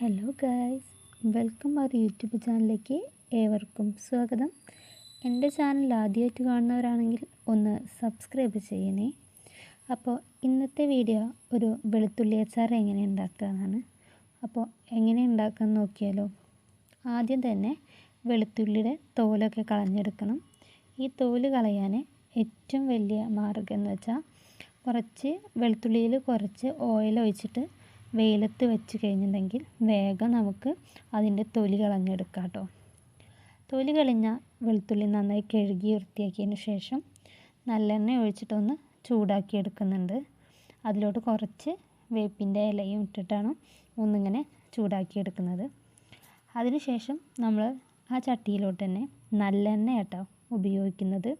Hello guys welcome our YouTube ചാനലിലേക്ക് ഏവർക്കും സ്വാഗതം. എന്റെ ചാനൽ ആദ്യമായിട്ട് കാണുന്നവരാണെങ്കിൽ ഒന്ന് സബ്സ്ക്രൈബ് ചെയ്യണേ. അപ്പോൾ ഇന്നത്തെ വീഡിയോ ഒരു വെളുത്തുള്ളി അച്ചാർ എങ്ങനെ ഉണ്ടാക്കുക എന്നാണ് അപ്പോൾ എങ്ങനെ ഉണ്ടാക്കാൻ നോക്കിയാലോ ആദ്യം തന്നെ വെളുത്തുള്ളിയുടെ തോലൊക്കെ കളഞ്ഞെടുക്കണം. ഈ തോൽ കളയാൻ ഏറ്റവും വലിയ മാർഗം എന്ന് വെച്ചാൽ കുറച്ച് വെളുത്തുള്ളിയിൽ കുറച്ച് ഓയിൽ ഒഴിച്ചിട്ട് വെയിലത്ത് വെച്ച് കഴിഞ്ഞിട്ടുണ്ടെങ്കിൽ വേഗം നമുക്ക് അതിന്റെ തൊലി കളഞ്ഞെടുക്കാം കേട്ടോ. തൊലി കളഞ്ഞ വെളുത്തുള്ളി നന്നായി കഴുകി വൃത്തിയാക്കിയതിന് ശേഷം നല്ലെണ്ണ ഒഴിച്ചിട്ടൊന്ന് ചൂടാക്കി എടുക്കുന്നുണ്ട്. അതിലോട്ട് കുറച്ച് വേപ്പിന്റെ ഇലയും ഇട്ടിട്ടാണ് ഒന്നിങ്ങനെ ചൂടാക്കി എടുക്കുന്നത്. അതിനുശേഷം നമ്മൾ ആ ചട്ടിയിലോട്ട് തന്നെ നല്ലെണ്ണ കേട്ടോ ഉപയോഗിക്കുന്നത്.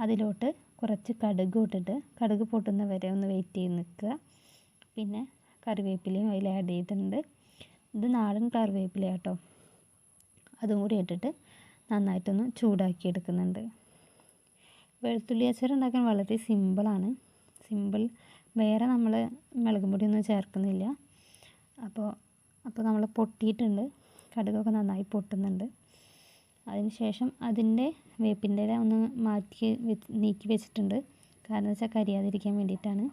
അതിലോട്ട് കുറച്ച് കടുക് ഇട്ടിട്ട് കടുക് പൊട്ടുന്ന വരെ ഒന്ന് വെയിറ്റ് ചെയ്ത് നിൽക്കുക. പിന്നെ കറിവേപ്പിലയും അതിൽ ആഡ് ചെയ്തിട്ടുണ്ട്. ഇത് നാടൻ കറിവേപ്പില കേട്ടോ അതും കൂടി ഇട്ടിട്ട് നന്നായിട്ടൊന്ന് ചൂടാക്കി എടുക്കുന്നുണ്ട് വെളുത്തുള്ളി അച്ചാർ ഉണ്ടാക്കാൻ വളരെ സിമ്പിളാണ് സിമ്പിൾ വേറെ നമ്മൾ മുളക് പൊടിയൊന്നും ചേർക്കുന്നില്ല. അപ്പോൾ അപ്പോൾ നമ്മൾ പൊട്ടിയിട്ടുണ്ട്. കടുകൊക്കെ നന്നായി പൊട്ടുന്നുണ്ട്. അതിന് ശേഷം അതിന്റെ വേപ്പിന്റെ ഇല ഒന്ന് മാറ്റി നീക്കി വെച്ചിട്ടുണ്ട്. കാരണം വെച്ചാൽ കരിയാതിരിക്കാൻ വേണ്ടിയിട്ടാണ്.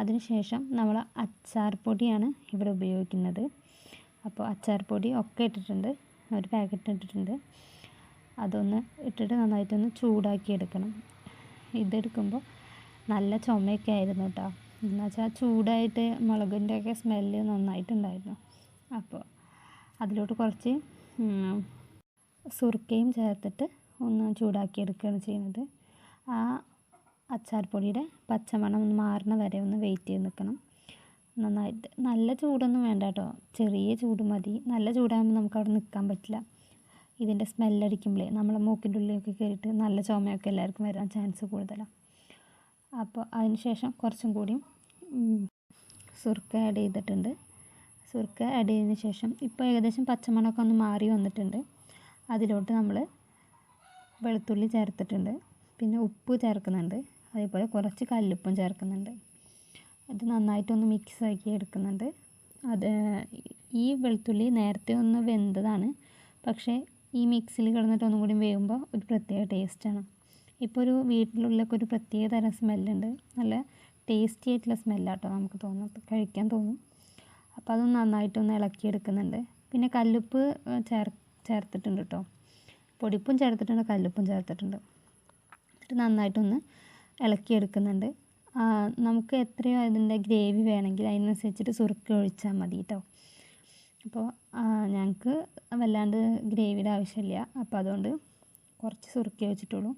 അതിനുശേഷം നമ്മൾ അച്ചാർ പൊടിയാണ് ഇവിടെ ഉപയോഗിക്കുന്നത്. അപ്പോൾ അച്ചാർ പൊടി ഒക്കെ ഇട്ടിട്ടുണ്ട്. ഒരു പാക്കറ്റ് ഇട്ടിട്ടുണ്ട്. അതൊന്ന് ഇട്ടിട്ട് നന്നായിട്ടൊന്ന് ചൂടാക്കി എടുക്കണം. ഇതെടുക്കുമ്പോൾ നല്ല ചുമയൊക്കെ ആയിരുന്നു കേട്ടോ. എന്ന് വെച്ചാൽ ചൂടായിട്ട് മുളകിന്റെ ഒക്കെ സ്മെല്ല് നന്നായിട്ടുണ്ടായിരുന്നു. അപ്പോൾ അതിലോട്ട് കുറച്ച് സുർക്കയും ചേർത്തിട്ട് ഒന്ന് ചൂടാക്കി എടുക്കുകയാണ് ചെയ്യുന്നത്. ആ അച്ചാർ പൊടിയുടെ പച്ചമണം ഒന്ന് മാറണ വരെ ഒന്ന് വെയിറ്റ് ചെയ്ത് നിൽക്കണം. നന്നായിട്ട് നല്ല ചൂടൊന്നും വേണ്ട കേട്ടോ. ചെറിയ ചൂട് മതി. നല്ല ചൂടാകുമ്പോൾ നമുക്ക് അവിടെ നിൽക്കാൻ പറ്റില്ല. ഇതിന്റെ സ്മെല്ലടിക്കുമ്പോഴേ നമ്മളെ മൂക്കിന്റെ ഉള്ളിലൊക്കെ കയറിയിട്ട് നല്ല ചുമയൊക്കെ എല്ലാവർക്കും വരാൻ ചാൻസ് കൂടുതലാണ് അപ്പോൾ അതിന് ശേഷം കുറച്ചും കൂടിയും സുർക്ക ആഡ് ചെയ്തിട്ടുണ്ട്. സുർക്ക ആഡ് ചെയ്തതിന് ശേഷം ഇപ്പോൾ ഏകദേശം പച്ചമണമൊക്കെ ഒന്ന് മാറി വന്നിട്ടുണ്ട്. അതിലോട്ട് നമ്മൾ വെളുത്തുള്ളി ചേർത്തിട്ടുണ്ട്. പിന്നെ ഉപ്പ് ചേർക്കുന്നുണ്ട്. അതേപോലെ കുറച്ച് കല്ലുപ്പും ചേർക്കുന്നുണ്ട്. അത് നന്നായിട്ടൊന്ന് മിക്സ് ആക്കി എടുക്കുന്നുണ്ട്. അത് ഈ വെളുത്തുള്ളി നേരത്തെ ഒന്ന് വെന്തതാണ്. പക്ഷേ ഈ മിക്സിൽ കിടന്നിട്ട് ഒന്നും കൂടി വേകുമ്പോൾ ഒരു പ്രത്യേക ടേസ്റ്റാണ് ഇപ്പോൾ ഒരു വീട്ടിലുള്ളൊക്കെ ഒരു പ്രത്യേക തരം സ്മെല്ലുണ്ട് നല്ല ടേസ്റ്റി ആയിട്ടുള്ള സ്മെല്ലാട്ടോ നമുക്ക് തോന്നുന്നത് കഴിക്കാൻ തോന്നും. അപ്പോൾ അതൊന്ന് നന്നായിട്ടൊന്ന് ഇളക്കിയെടുക്കുന്നുണ്ട്. പിന്നെ കല്ലുപ്പ് ചേർ ചേർത്തിട്ടുണ്ട് കേട്ടോ പൊടിപ്പും ചേർത്തിട്ടുണ്ട് കല്ലുപ്പും ചേർത്തിട്ടുണ്ട്. എന്നിട്ട് നന്നായിട്ടൊന്ന് ഇളക്കിയെടുക്കുന്നുണ്ട്. നമുക്ക് എത്രയോ അതിന്റെ ഗ്രേവി വേണമെങ്കിൽ അതിനനുസരിച്ചിട്ട് സുറുക്ക ഒഴിച്ചാൽ മതി കേട്ടോ അപ്പോൾ ഞങ്ങൾക്ക് വല്ലാണ്ട് ഗ്രേവിയുടെ ആവശ്യമില്ല. അപ്പോൾ അതുകൊണ്ട് കുറച്ച് സുറുക്കി വെച്ചിട്ടുള്ളൂ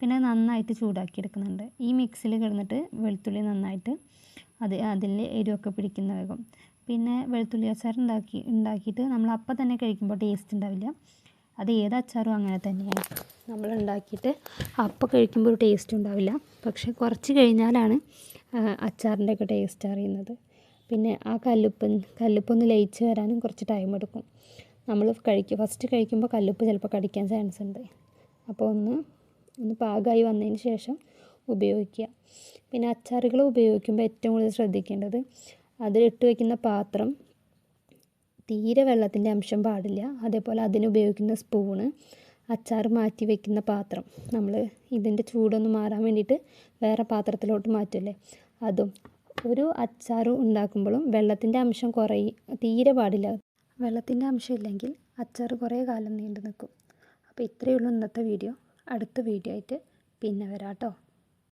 പിന്നെ നന്നായിട്ട് ചൂടാക്കി എടുക്കുന്നുണ്ട്. ഈ മിക്സിൽ കിടന്നിട്ട് വെളുത്തുള്ളി നന്നായിട്ട് അത് അതിൽ എരിവൊക്കെ പിടിക്കുന്ന വേഗം. പിന്നെ വെളുത്തുള്ളി അച്ചാർ ഉണ്ടാക്കി ഉണ്ടാക്കിയിട്ട് നമ്മൾ അപ്പം തന്നെ കഴിക്കുമ്പോൾ ടേസ്റ്റ് ഉണ്ടാവില്ല. അത് ഏത് അച്ചാറും അങ്ങനെ തന്നെയാണ്. നമ്മൾ ഉണ്ടാക്കിയിട്ട് അപ്പം കഴിക്കുമ്പോൾ ഒരു ടേസ്റ്റ് ഉണ്ടാവില്ല. പക്ഷേ കുറച്ച് കഴിഞ്ഞാലാണ് അച്ചാറിന്റെ ഒക്കെ ടേസ്റ്റ് അറിയുന്നത്. പിന്നെ ആ കല്ലുപ്പ് കല്ലുപ്പൊന്ന് ലയിച്ച് വരാനും കുറച്ച് ടൈം എടുക്കും. നമ്മൾ കഴിക്കും ഫസ്റ്റ് കഴിക്കുമ്പോൾ കല്ലുപ്പ് ചിലപ്പോൾ കടിക്കാൻ ചാൻസ് ഉണ്ട്. അപ്പോൾ ഒന്ന് ഒന്ന് പാകമായി വന്നതിന് ശേഷം ഉപയോഗിക്കുക. പിന്നെ അച്ചാറുകൾ ഉപയോഗിക്കുമ്പോൾ ഏറ്റവും കൂടുതൽ ശ്രദ്ധിക്കേണ്ടത് അതിലിട്ട് വയ്ക്കുന്ന പാത്രം തീരെ വെള്ളത്തിന്റെ അംശം പാടില്ല. അതേപോലെ അതിനുപയോഗിക്കുന്ന സ്പൂണ് അച്ചാർ മാറ്റി വെക്കുന്ന പാത്രം. നമ്മൾ ഇതിന്റെ ചൂടൊന്ന് മാറാൻ വേണ്ടിയിട്ട് വേറെ പാത്രത്തിലോട്ട് മാറ്റില്ലേ അതും ഒരു അച്ചാർ ഉണ്ടാക്കുമ്പോഴും വെള്ളത്തിന്റെ അംശം കുറയും തീരെ പാടില്ല. വെള്ളത്തിന്റെ അംശം ഇല്ലെങ്കിൽ അച്ചാർ കുറേ കാലം നീണ്ടു നിൽക്കും അപ്പോൾ ഇത്രയേ ഉള്ളൂ ഇന്നത്തെ വീഡിയോ. അടുത്ത വീഡിയോ ആയിട്ട് പിന്നെ വരാം കേട്ടോ.